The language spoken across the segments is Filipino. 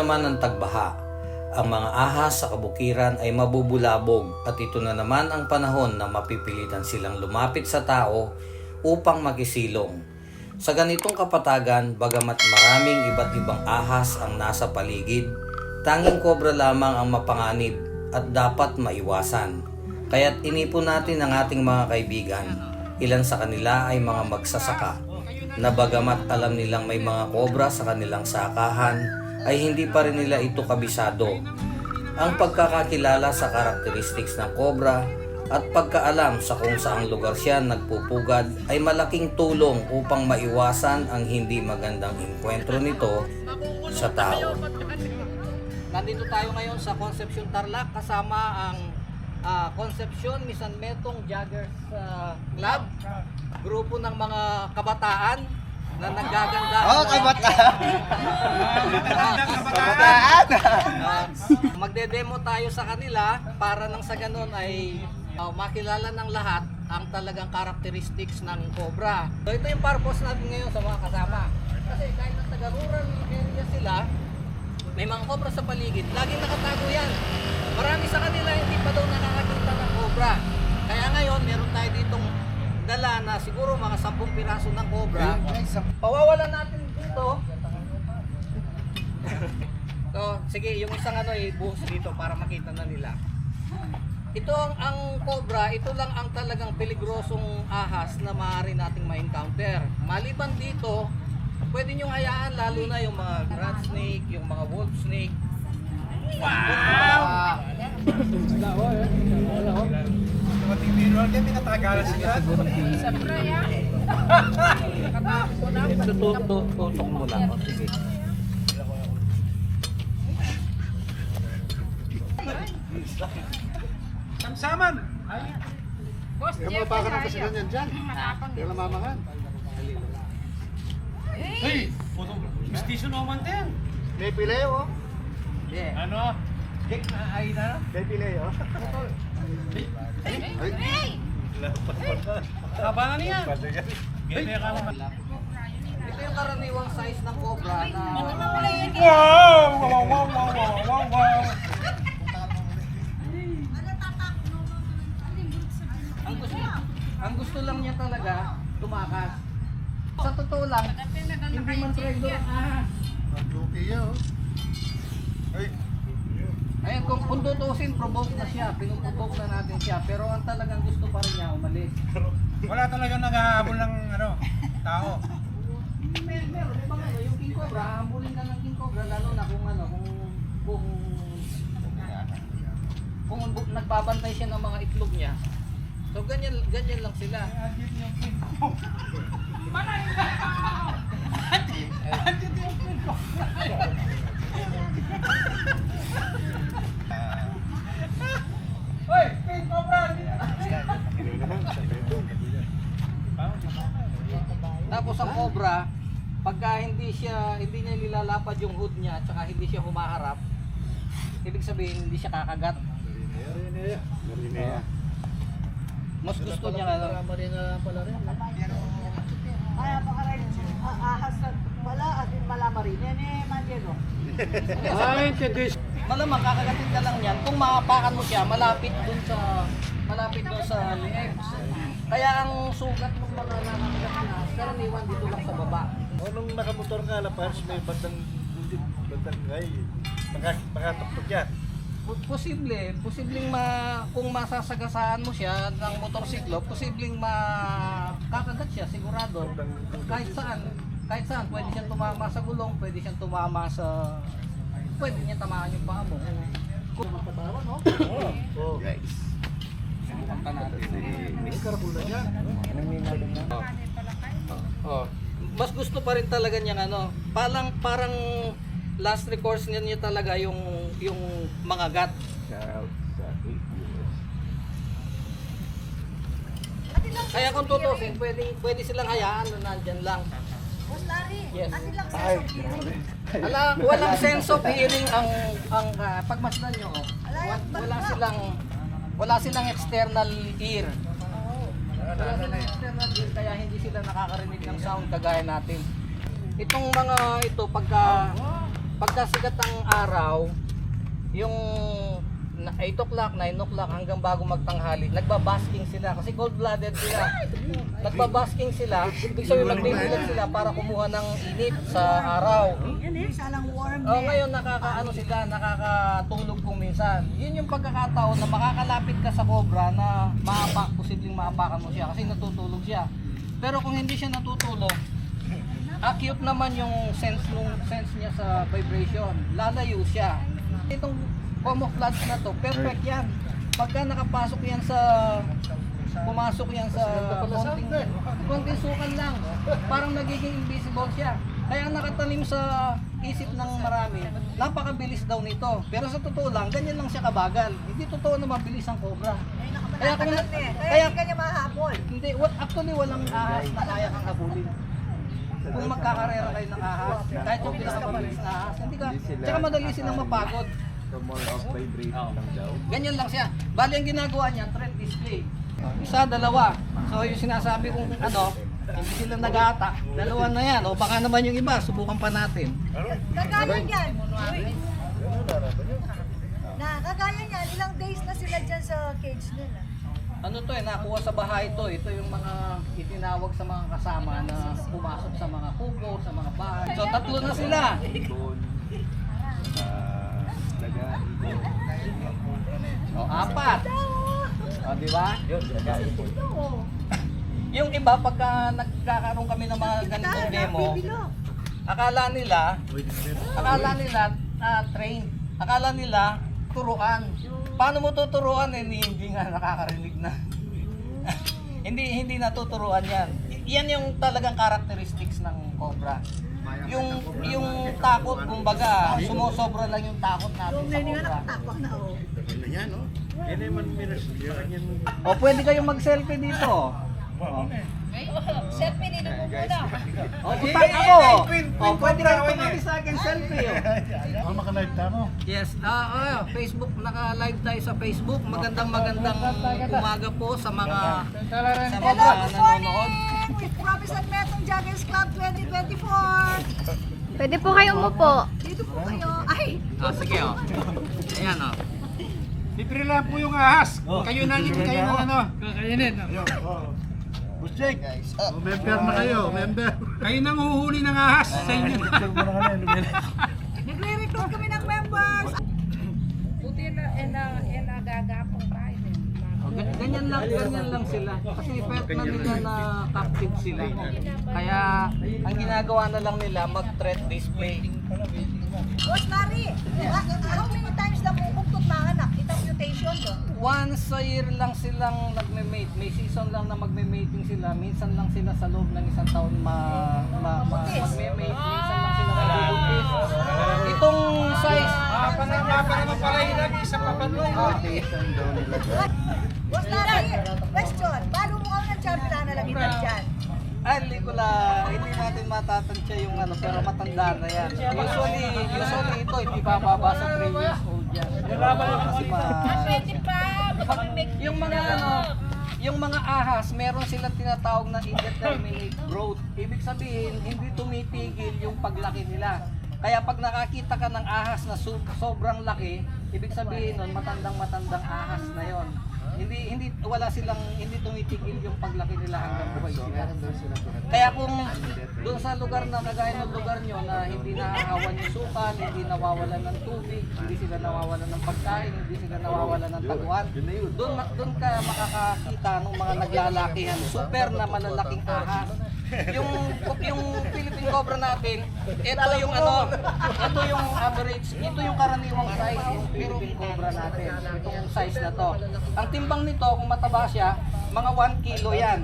naman ang tagbaha. Ang mga ahas sa kabukiran ay mabubulabog at ito na naman ang panahon na mapipilitan silang lumapit sa tao upang makisilong. Sa ganitong kapatagan, bagamat maraming iba't ibang ahas ang nasa paligid, tanging kobra lamang ang mapanganib at dapat maiwasan. Kaya't inipon natin ang ating mga kaibigan. Ilan sa kanila ay mga magsasaka na bagamat alam nilang may mga kobra sa kanilang sakahan, ay hindi pa rin nila ito kabisado. Ang pagkakakilala sa characteristics ng kobra at pagkaalam sa kung saang lugar siya nagpupugad ay malaking tulong upang maiwasan ang hindi magandang enkwentro nito sa tao. Nandito tayo ngayon sa Concepcion Tarlac kasama ang ah, Concepcion Misan Metong Joggers ah, Club. Grupo ng mga kabataan na naggaganda. Oh, kabataan! Kabataan! Ah, magde-demo tayo sa kanila para nang sa ganun ay ah, makilala ng lahat ang talagang characteristics ng cobra. So ito yung purpose natin ngayon sa mga kasama. Kasi kahit na taga-rural area sila, may mga cobra sa paligid, laging nakatago yan. Marami sa kanila hindi pa daw nakakakita ng cobra. Kaya ngayon, meron tayo ditong dala na siguro mga 10 piraso ng cobra. Pawawalan natin dito. So, sige, yung isang ano ibuhos dito para makita na nila. Ito ang, ang cobra, ito lang ang talagang peligrosong ahas na maaari nating ma-encounter. Maliban dito, pwede nyo hayaan lalo na yung mga rat snake, yung mga wolf snake. Wow! Mating biro, kaya pinatagalan sila. Tutok mo lang. Sige. Samsaman! Yung mga baka ng kasigan yan dyan. Yung namamangan. Hey! Mistisyo naman din. May pileo. Yeah. Ano? Dick na ay na? May pileo. Haba na niya. Ganyan ka naman. Ito yung karaniwang size ng cobra na Wow! Wow! Wow! Wow! Wow! Wow! Wow! ang gusto, ang gusto lang niya talaga tumakas. Sa totoo lang, hindi man trego. Ah. Lupi yun. Ay, Ayun, kung, kung tutusin, provoke na siya. Pinuprovoke na natin siya. Pero ang talagang gusto pa rin niya umalis. Wala talagang naghahabol ng ano, tao. May, meron, di ba ano, yung king cobra, hamulin ka ng king cobra, lalo na kung ano, kung, kung, kung bu- nagbabantay siya ng mga itlog niya. So ganyan, ganyan lang sila. Hoy! Tapos ang cobra, pagka hindi siya, hindi niya nilalapad yung hood niya, at saka hindi siya humaharap, ibig sabihin hindi siya kakagat. Marinea. Mas gusto niya ano. Marina pala rin. Kaya baka rin ah, ahas na wala at yung malamari. Nene, manjeno. Ay, kagis. Malamang kakagatin ka lang yan. Kung maapakan mo siya, malapit dun sa malapit dun sa leeg. Kaya ang sugat ng mga nakakagat na karaniwan dito lang sa baba. O nung nakamotor ka, lapars may bandang butit, bandang ngay. Baka, baka tuktok yan. Po- Posible, posibleng ma kung masasagasaan mo siya ng motorsiklo, posibleng makakagat siya sigurado. Kahit saan, kahit saan pwede siyang tumama sa gulong, pwede siyang tumama sa pwede niya tamaan yung paa mo. Kung matabawan, no? Oh. Punta natin. May karabul na yan. Oh. Mas gusto pa rin talaga niyang ano, parang parang last recourse niya, niya talaga yung yung mga gat. Kaya kung tutusin, pwede, pwede silang hayaan na nandyan lang. Boss Larry, Yes. atin lang Ay, grabe. Ala, walang sense of hearing ang ang uh, pagmasdan nyo. Oh. Wa- Wala silang wala silang external ear. Kaya hindi sila nakakarinig ng sound kagaya natin. Itong mga ito pagka pagkasikat ng araw, yung na- 8 o'clock, 9 o'clock hanggang bago magtanghali, nagbabasking sila kasi cold-blooded sila. Nagbabasking sila, ibig sabihin magbibilang sila para kumuha ng init sa araw. Oh, ngayon nakakaano sila, nakakatulog kung minsan. Yun yung pagkakataon na makakalapit ka sa cobra na maapak, posibleng maapakan mo siya kasi natutulog siya. Pero kung hindi siya natutulog, acute naman yung sense nung sense niya sa vibration. Lalayo siya. Itong camouflage na to, perfect yan. Pagka nakapasok yan sa pumasok yan sa konting, konting sukan lang. Parang nagiging invisible siya. Kaya ang nakatalim sa isip ng marami, napakabilis daw nito. Pero sa totoo lang, ganyan lang siya kabagal. Hindi totoo na mabilis ang cobra. Kaya kung Kaya, kaya kaya hindi ka niya mahabol. hindi, actually walang ahas na kaya kang habulin. Kung magkakarera kayo ng ahas, kahit yung pinakamabilis na ahas, hindi ka, tsaka madali silang mapagod. Ganyan lang siya. Bali ang ginagawa niya, trend display. Isa, dalawa. So yung sinasabi kong ano, hindi sila nagata. Dalawa na yan. O baka naman yung iba, subukan pa natin. Kagaya niyan. Na, kagaya niyan, ilang days na sila dyan sa cage nila. Ano to eh, nakuha sa bahay to. Ito yung mga itinawag sa mga kasama na pumasok sa mga kubo, sa mga bahay. So tatlo na sila. O apat. O di ba? Yung iba pagka nagkakaroon kami ng mga ganitong demo, akala nila, akala nila ah, train. Akala nila turuan. Paano mo tuturuan eh hindi nga nakakarinig na. hindi hindi natuturuan 'yan. Yan yung talagang characteristics ng cobra. Yung yung takot kumbaga, sumosobra lang yung takot natin Yung sa cobra. nakatapak na oh. Yan naman miras. Yan O pwede kayong mag-selfie dito. Selfie nito po muna. O punta ako. O pwede kayong tumati sa akin selfie. oh. Ano makalive ka mo? Yes, ah ah, Facebook naka-live tayo sa Facebook. Magandang magandang umaga po sa mga sa Hello, mga good morning! nanonood. With Promise and Metong Joggers Club 2024. Pwede po kayo umupo. Dito po kayo. Ay, Ah, sige oh. Ayan oh. Libre lang po yung ahas. Kayo na libre kayo ng ano. Kakainin. Boss Jake, oh, member na kayo, member. Kayo nang huhuli ng ahas sa inyo. Na lumili. nagre-recruit kami ng members. Buti na eh, na eh, nagagapong tayo. eh. Oh, ga- Ganyan lang, ganyan lang sila. Kasi felt na nila na captive sila. Kaya ang ginagawa na lang nila mag-threat display. Boss ah, how many times na po buktot mga anak? Itang mutation do? Once a year lang silang nagme-mate. May season lang na magme-mating sila. Minsan lang sila sa loob ng isang taon ma, ma, ma magme-mate. Minsan lang sila magbubuntis. Itong size, Mapa na mapa naman pala yun lagi sa papanoy. Boss Larry, question. Paano mo kami ng champion na lagi dyan? ay, hindi ko la, hindi natin matatansya yung ano, pero matanda na yan. Usually, usually ito, hindi bababa sa 3 years old yan. Kasi ma, Pwede pa, makapag-make yung mga ano, yung mga ahas, meron silang tinatawag na indeterminate growth. Ibig sabihin, hindi tumitigil yung paglaki nila. Kaya pag nakakita ka ng ahas na so- sobrang laki, ibig sabihin nun, matandang matandang ahas na yon. Hindi hindi wala silang hindi tumitigil yung paglaki nila hanggang buhay sila. Kaya kung doon sa lugar na kagaya ng lugar nyo na hindi nahahawan yung sukan, hindi nawawalan ng tubig, hindi sila nawawalan ng pagkain, hindi sila nawawalan ng taguan, doon doon ka makakakita ng mga naglalakihan, super na malalaking ahas. Yung yung Philippine Cobra natin, ito yung ano, ito yung average, ito yung karaniwang size yung Philippine Cobra natin. Itong size na to. Ang timbang nito, kung mataba siya, mga 1 kilo yan.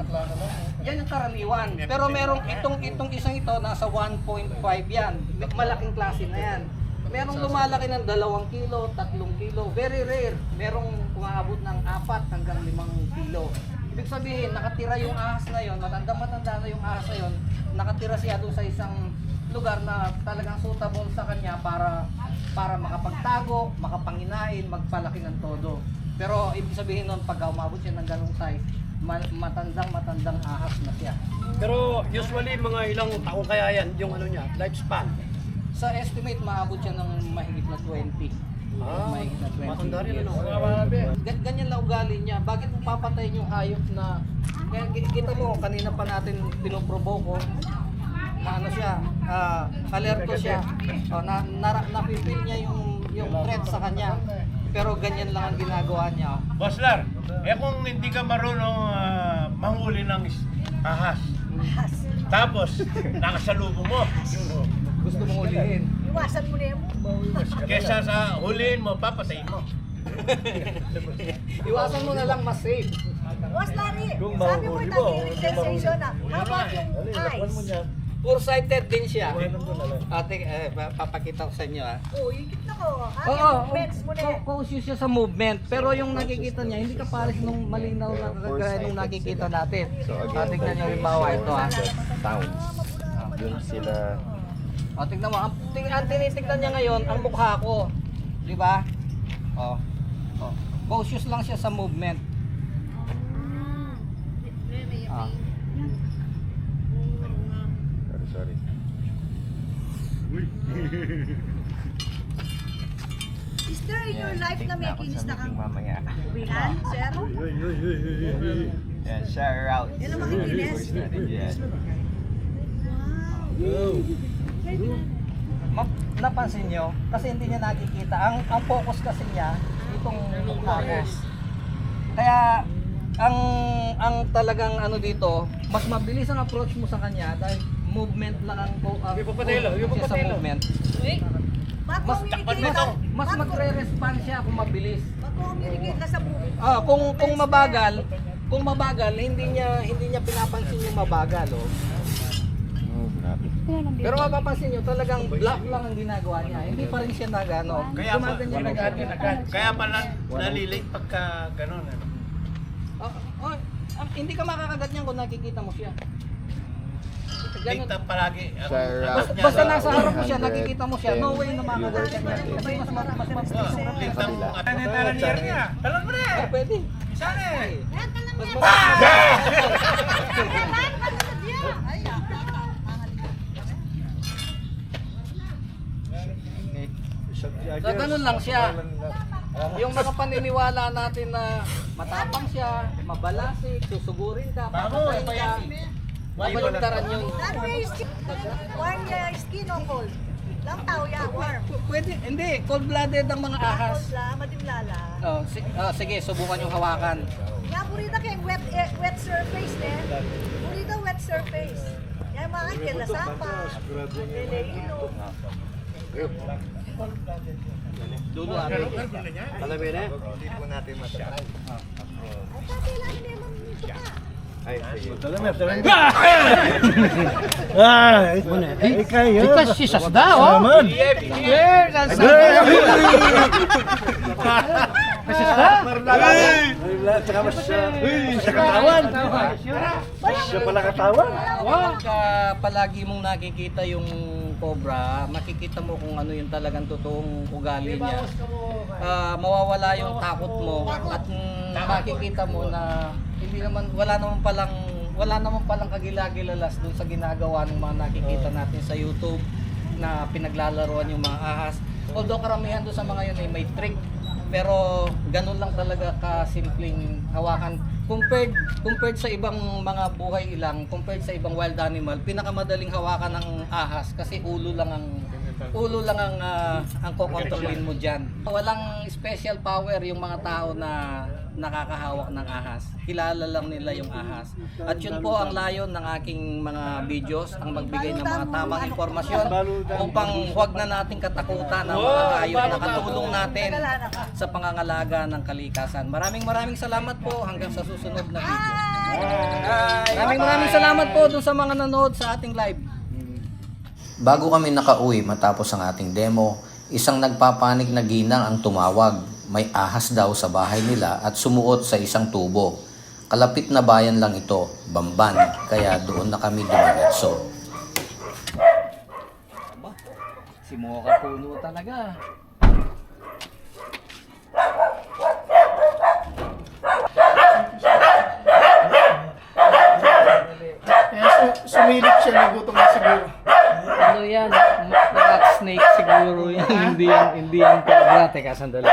Yan yung karaniwan. Pero merong itong itong isang ito nasa 1.5 yan. Malaking klase na yan. Merong lumalaki ng 2 kilo, 3 kilo. Very rare. Merong umaabot ng 4 hanggang 5 kilo. Ibig sabihin, nakatira yung ahas na yon, matanda-matanda na yung ahas na yon, nakatira siya doon sa isang lugar na talagang suitable sa kanya para para makapagtago, makapanginain, magpalaki ng todo. Pero ibig sabihin nun, pag umabot siya ng ganong size, ma- matandang matandang ahas na siya. Pero usually mga ilang taon kaya yan yung ano niya, lifespan. Sa estimate, maabot siya ng mahigit na 20. Ah, mahigit na 20 matanda rin, ano? Gan- ganyan lang ugali. Bakit mo papatayin yung hayop na... Kaya ki- kita mo, kanina pa natin pinoprovoke na ano siya, ah, alerto siya. Oh, na, na, napipil niya yung, yung threat sa kanya. Pero ganyan lang ang ginagawa niya. Boss Lar, eh kung hindi ka marunong ah, manghuli ng ahas, tapos nakasalubong mo, Gusto mong ulihin. Iwasan mo na yun. kesa sa huliin mo, papatayin mo. Iwasan mo na lang mas safe. Was Larry, Kung sabi mo mo, sensation na. How about yung eyes? niya. Poor-sighted din siya. Ate, eh, pa- papakita ko sa inyo ah. Oh, yung gitna ko. Ah, Oo, yung movements mo na eh. cautious siya sa movement. Pero yung nakikita niya, hindi ka pares nung malinaw na kagaya nung nakikita natin. So, tignan niyo rin bawa ito ha. Towns. Doon sila... O, tignan mo. Ang, ting, ang tinitignan niya ngayon, ang mukha ko. Di ba? O. Cautious lang siya sa movement. Ah. Sorry, sorry. Is there in your life na may kinis na kang mamaya. bihan, sir? Yeah, share out. Yan ang makikinis. Yeah. Ma- napansin nyo, kasi hindi niya nakikita. Ang, ang focus kasi niya, itong ko. Kaya, ang ang talagang ano dito, mas mabilis ang approach mo sa kanya dahil movement lang ang ang focus siya sa movement. Mas Mag-communicate mas, ka. mas Mag- magre-respond siya kung mabilis. Mag-communicate ka sa movie. Ah, kung kung mabagal, kung mabagal, hindi niya hindi niya pinapansin yung mabagal, oh. Oh. Pero mapapansin niyo, talagang black lang ang ginagawa niya. Hindi pa rin siya nagano. Kaya pa, Gumaganyan na agad. kaya pala nalilate pagka ganun. Ano? Oh, oh, ah, hindi ka makakagat niyan kung nakikita mo siya. Ganun. Palagi. Ang Basta, niya, basta no? nasa harap mo siya, nakikita mo siya, no way na makakagat ka niya. Kasi mas mas mas mas Oh, late ang... Ano yung talanyer niya? Talon mo na! Ah, pwede. Sana eh! Mas mas So, ganun lang siya. Yung mga paniniwala natin na matapang siya, mabalasik, susugurin ka, papatayin ka, mabaligtaran yun. Not very skin. Warm your skin o cold? Lang tao ya, warm. Pwede, hindi, cold-blooded ang mga ahas. Cold la, madimlala. Oh, si- oh, sige, subukan yung hawakan. Nga, burita kay wet eh, wet surface ne. Burita wet surface. Yan mga kay lasapa. Leleilo. Dulo ate. Alamin na? Hindi po natin masyari. Ay, mo sige. Ah, eh, kayo. Ito si Sasda, oh. Naman. Yes, that's Marla, tsaka mas siya. Katawan. Siya pala katawan. Pagka palagi mong nakikita yung cobra, makikita mo kung ano yung talagang totoong ugali niya. Ah, mawawala yung takot mo. at mm, makikita mo na hindi naman wala naman palang wala naman palang kagilagilalas doon sa ginagawa ng mga nakikita natin sa YouTube na pinaglalaroan yung mga ahas. Although karamihan doon sa mga yun ay may trick. Pero ganun lang talaga ka simpleng hawakan compared compared sa ibang mga buhay ilang compared sa ibang wild animal pinakamadaling hawakan ng ahas kasi ulo lang ang ulo lang ang ah, ang kokontrolin mo diyan walang special power yung mga tao na nakakahawak ng ahas kilala lang nila yung ahas at yun po ang layon ng aking mga videos ang magbigay ng mga tamang impormasyon upang huwag na nating katakutan ang mga hayop na katulong natin sa pangangalaga ng kalikasan. Maraming maraming salamat po hanggang sa susunod na video. Maraming maraming salamat po dun sa mga nanood sa ating live. Bago kami nakauwi matapos ang ating demo, isang nagpapanik na ginang ang tumawag. May ahas daw sa bahay nila at sumuot sa isang tubo. Kalapit na bayan lang ito, Bamban, kaya doon na kami dumiretso. Si Mocha puno talaga. Kaya su- sumilip siya, nagutom na siguro. Ano yan? rat snake siguro yan. hindi yan, hindi yan cobra. Teka, sandali.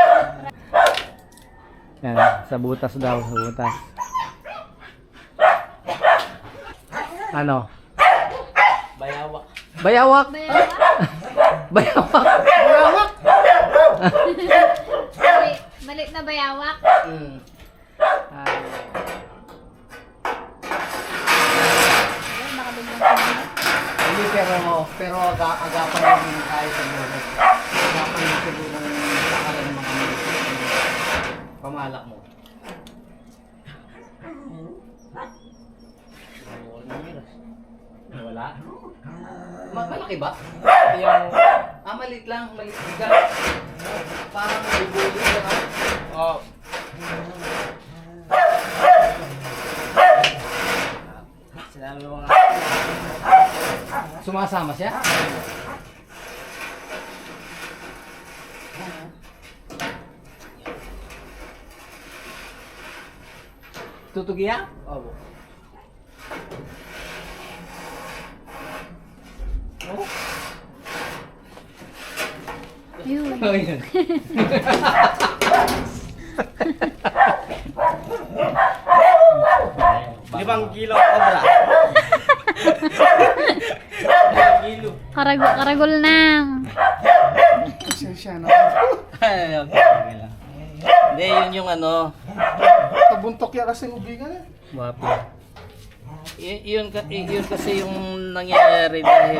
Yan, sa butas daw, sa butas. Ano? Bayawak. Bayawak? Bayawak. bayawak. Mali, malit na bayawak? Mm. Hindi, pero, pero aga, agapan namin tayo sa buhay. Agapan namin siguro ng sakalan ng mga mga pamalak mo. Wala? Ma- malaki ba? Yung, ah, malit lang, malit lang. Parang may bully. Oh. Sinabi mo nga. Sumasama siya? Tutugiya? Opo. Oh. Yun. Oh, yun. Limang kilo obra. Karagol, karagol nang. Ay, okay, okay lang. Hindi, yun yung ano, Tabuntok yan kasi ubingan eh. Wapo. Y- yun, ka- y- yun kasi yung nangyayari dahil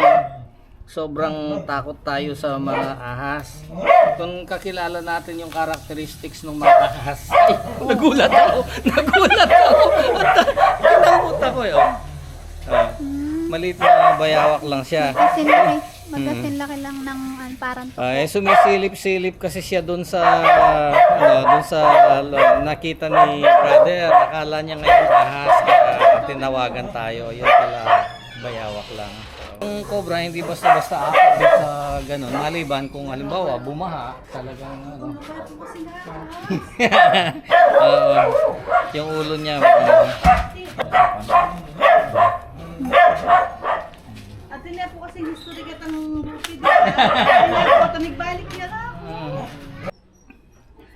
sobrang takot tayo sa mga ahas. Kung kakilala natin yung characteristics ng mga ahas. Ay, nagulat ako! Nagulat ako! Kinamot ako yun. Ah, maliit na bayawak lang siya. Magkasin laki, magkasin laki lang ng an, parang Ay, sumisilip-silip kasi siya doon sa ano, doon sa ano, nakita ni brother. Akala niya ngayon ahas kaya tinawagan tayo. Yun pala bayawak lang. Yung cobra hindi basta-basta akit sa ganun. Maliban kung halimbawa bumaha, talagang ano. Oo. yung ulo niya. ano, nagbalik niya na ako.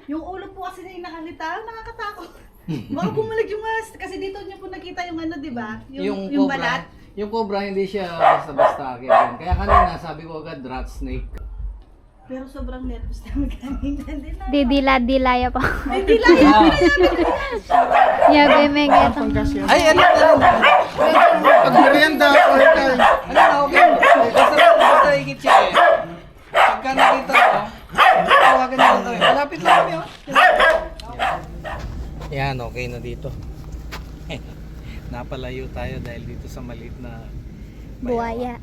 Yung ulo po kasi na nakalita, nakakatakot. Baka bumalik yung mas, kasi dito niyo po nakita yung ano, di ba? Yung, yung, cobra, balat. Yung cobra hindi siya basta-basta akit. din. Kaya kanina sabi ko agad rat snake. Pero sobrang nervous namin kanina. Didila-dilaya pa. Ay, di lang yan. Yabe, mega. Ay, ano ano? Pag merienda, or tayo. Ano na, okay. Basta, basta higit siya eh. Pagka nakita ko, tawagan na lang tayo. Malapit lang kami, oh. Yan, okay na dito. Napalayo tayo dahil dito sa maliit na Buwaya.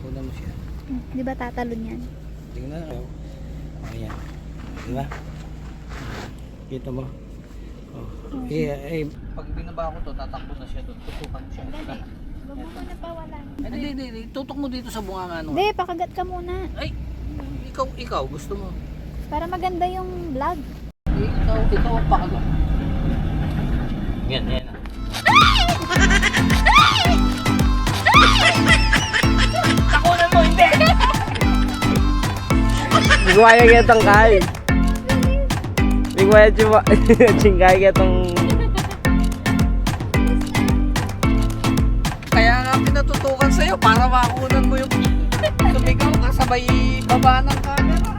Kunan mo siya. Di ba tatalon yan? Tingnan mo. Ayan. Di ba? Kita mo? Oh. Eh, eh, pag binaba ko to, tatakbo na siya doon. Tutukan mo siya. Huwag mo na pawalan. Hindi, hindi, hindi. Tutok mo dito sa bunganga no. Hindi, pakagat ka muna. Ay, ikaw, ikaw, gusto mo. Para maganda yung vlog. Ikaw, ikaw ang pakagat. Yan, yan. Bigwaya kaya tong kay. Bigwaya cuma cingkay kaya tong Kaya nga pinatutukan sa'yo para makunan mo yung tumigaw ka sabay baba ng camera.